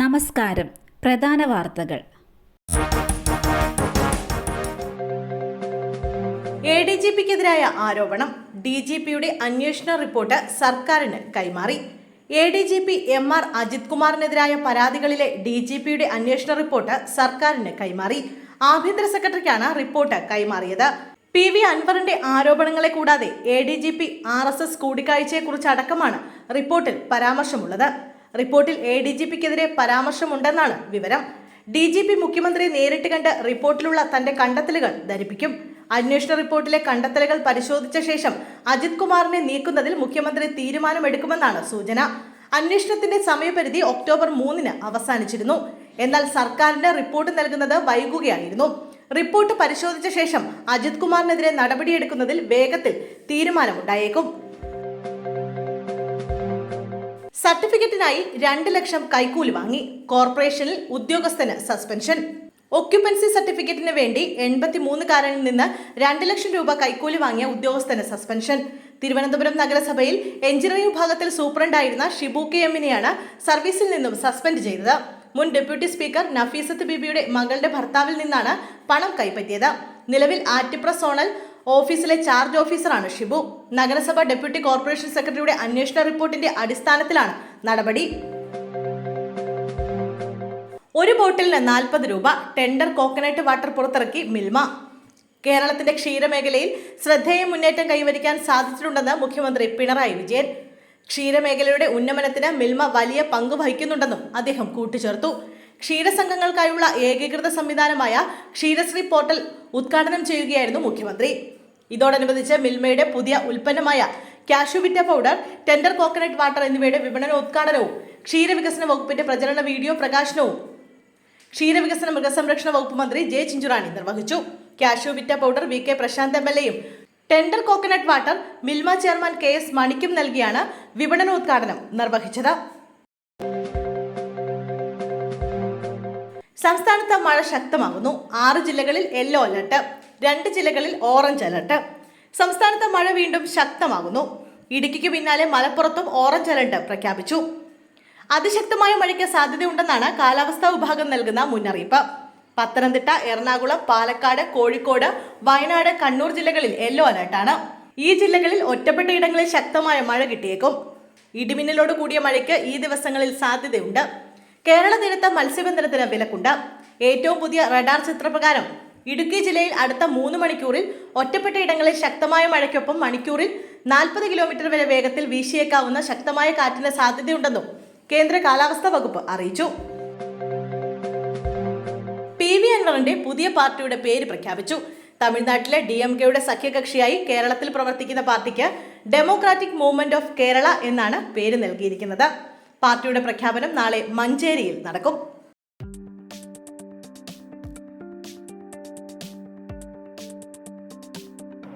നമസ്കാരം. പ്രധാന വാർത്തകൾ. എ ഡി ജി പിക്കെതിരായ ആരോപണം ഡി ജി പിയുടെ അന്വേഷണ റിപ്പോർട്ട് സർക്കാരിന് കൈമാറി. A D G P M R Ajith കുമാറിനെതിരായ പരാതികളിലെ ഡി ജി പിയുടെ അന്വേഷണ റിപ്പോർട്ട് സർക്കാരിന് കൈമാറി. ആഭ്യന്തര സെക്രട്ടറിക്കാണ് റിപ്പോർട്ട് കൈമാറിയത്. പി വി അൻവറിന്റെ ആരോപണങ്ങളെ കൂടാതെ A D G P R S S കൂടിക്കാഴ്ചയെക്കുറിച്ച് അടക്കമാണ് റിപ്പോർട്ടിൽ പരാമർശമുള്ളത്. റിപ്പോർട്ടിൽ എ ഡി ജി പിക്കെതിരെ പരാമർശമുണ്ടെന്നാണ് വിവരം. ഡി ജി പി മുഖ്യമന്ത്രിയെ നേരിട്ട് കണ്ട് റിപ്പോർട്ടിലുള്ള തന്റെ കണ്ടെത്തലുകൾ ധരിപ്പിക്കും. അന്വേഷണ റിപ്പോർട്ടിലെ കണ്ടെത്തലുകൾ പരിശോധിച്ച ശേഷം അജിത് കുമാറിനെ നീക്കുന്നതിൽ മുഖ്യമന്ത്രി തീരുമാനമെടുക്കുമെന്നാണ് സൂചന. അന്വേഷണത്തിന്റെ സമയപരിധി ഒക്ടോബർ മൂന്നിന് അവസാനിച്ചിരുന്നു. എന്നാൽ സർക്കാരിന് റിപ്പോർട്ട് നൽകുന്നത് വൈകുകയായിരുന്നു. റിപ്പോർട്ട് പരിശോധിച്ച ശേഷം അജിത് കുമാറിനെതിരെ നടപടിയെടുക്കുന്നതിൽ വേഗത്തിൽ തീരുമാനമുണ്ടായേക്കും. സർട്ടിഫിക്കറ്റിനായി രണ്ട് ലക്ഷം കൈക്കൂലി വാങ്ങി. കോർപ്പറേഷനിൽ ഉദ്യോഗസ്ഥന് സസ്പെൻഷൻ. ഒക്യുപ്പൻസി സർട്ടിഫിക്കറ്റിന് വേണ്ടി എൺപത്തിമൂന്നുകാരനിൽ നിന്ന് രണ്ട് ലക്ഷം രൂപ കൈക്കൂലി വാങ്ങിയ ഉദ്യോഗസ്ഥന് സസ്പെൻഷൻ. തിരുവനന്തപുരം നഗരസഭയിൽ എഞ്ചിനീയറിംഗ് വിഭാഗത്തിൽ സൂപ്രണ്ടായിരുന്ന ഷിബു കെ എമ്മിനെയാണ് സർവീസിൽ നിന്നും സസ്പെൻഡ് ചെയ്തത്. മുൻ ഡെപ്യൂട്ടി സ്പീക്കർ നഫീസത്ത് ബീബിയുടെ മകളുടെ ഭർത്താവിൽ നിന്നാണ് പണം കൈപ്പറ്റിയത്. നിലവിൽ ആറ്റിപ്ര സോണൽ ഓഫീസിലെ ചാർജ് ഓഫീസറാണ് ഷിബു. നഗരസഭ ഡെപ്യൂട്ടി കോർപ്പറേഷൻ സെക്രട്ടറിയുടെ അന്വേഷണ റിപ്പോർട്ടിന്റെ അടിസ്ഥാനത്തിലാണ് നടപടി. ഒരു ബോട്ടിലിന് നാൽപ്പത് രൂപ ടെൻഡർ കോക്കനട്ട് വാട്ടർ പുറത്തിറക്കി മിൽമ. കേരളത്തിന്റെ ക്ഷീരമേഖലയിൽ ശ്രദ്ധേയ മുന്നേറ്റം കൈവരിക്കാൻ സാധിച്ചിട്ടുണ്ടെന്ന് മുഖ്യമന്ത്രി പിണറായി വിജയൻ. ക്ഷീരമേഖലയുടെ ഉന്നമനത്തിന് മിൽമ വലിയ പങ്ക് വഹിക്കുന്നുണ്ടെന്നും അദ്ദേഹം കൂട്ടിച്ചേർത്തു. ക്ഷീരസംഘങ്ങൾക്കായുള്ള ഏകീകൃത സംവിധാനമായ ക്ഷീരശ്രീ പോർട്ടൽ ഉദ്ഘാടനം ചെയ്യുകയായിരുന്നു മുഖ്യമന്ത്രി. ഇതോടനുബന്ധിച്ച് മിൽമയുടെ പുതിയ ഉൽപ്പന്നമായ Cashewvita powder tender coconut water എന്നിവയുടെ വിപണന ഉദ്ഘാടനവും ക്ഷീരവികസന വകുപ്പിന്റെ പ്രചരണ വീഡിയോ പ്രകാശനവും ക്ഷീരവികസന മൃഗസംരക്ഷണ വകുപ്പ് മന്ത്രി ജെ ചിഞ്ചുറാണി നിർവഹിച്ചു. Cashewvita powder V K Prasanth M L എയും tender coconut water Milma chairman K S മണിക്കും നൽകിയാണ് വിപണനോദ്ഘാടനം നിർവഹിച്ചത്. സംസ്ഥാനത്ത് മഴ ശക്തമാകുന്നു. ആറ് ജില്ലകളിൽ യെല്ലോ അലർട്ട് രണ്ട് ജില്ലകളിൽ ഓറഞ്ച് അലർട്ട്. സംസ്ഥാനത്ത് മഴ വീണ്ടും ശക്തമാകുന്നു. ഇടുക്കിക്ക് പിന്നാലെ മലപ്പുറത്തും ഓറഞ്ച് അലർട്ട് പ്രഖ്യാപിച്ചു. അതിശക്തമായ മഴയ്ക്ക് സാധ്യതയുണ്ടെന്നാണ് കാലാവസ്ഥാ വിഭാഗം നൽകുന്ന മുന്നറിയിപ്പ്. പത്തനംതിട്ട എറണാകുളം പാലക്കാട് കോഴിക്കോട് വയനാട് കണ്ണൂർ ജില്ലകളിൽ യെല്ലോ അലർട്ടാണ്. ഈ ജില്ലകളിൽ ഒറ്റപ്പെട്ട ഇടങ്ങളിൽ ശക്തമായ മഴ കിട്ടിയേക്കും. ഇടിമിന്നലോട് കൂടിയ മഴയ്ക്ക് ഈ ദിവസങ്ങളിൽ സാധ്യതയുണ്ട്. കേരള തീരത്ത് മത്സ്യബന്ധനത്തിന് വിലക്കുണ്ട്. ഏറ്റവും പുതിയ റഡാർ ചിത്രപ്രകാരം ഇടുക്കി ജില്ലയിൽ അടുത്ത മൂന്ന് മണിക്കൂറിൽ ഒറ്റപ്പെട്ട ഇടങ്ങളിൽ ശക്തമായ മഴയ്ക്കൊപ്പം മണിക്കൂറിൽ നാൽപ്പത് കിലോമീറ്റർ വരെ വേഗത്തിൽ വീശിയേക്കാവുന്ന ശക്തമായ കാറ്റിന് സാധ്യതയുണ്ടെന്നും കേന്ദ്ര കാലാവസ്ഥാ വകുപ്പ് അറിയിച്ചു. പി വി അൻവറിന്റെ പുതിയ പാർട്ടിയുടെ പേര് പ്രഖ്യാപിച്ചു. തമിഴ്നാട്ടിലെ ഡി എം കെയുടെ സഖ്യകക്ഷിയായി കേരളത്തിൽ പ്രവർത്തിക്കുന്ന പാർട്ടിക്ക് ഡെമോക്രാറ്റിക് മൂവ്മെന്റ് ഓഫ് കേരള എന്നാണ് പേര് നൽകിയിരിക്കുന്നത്. പാർട്ടിയുടെ പ്രഖ്യാപനം നാളെ മഞ്ചേരിയിൽ നടക്കും.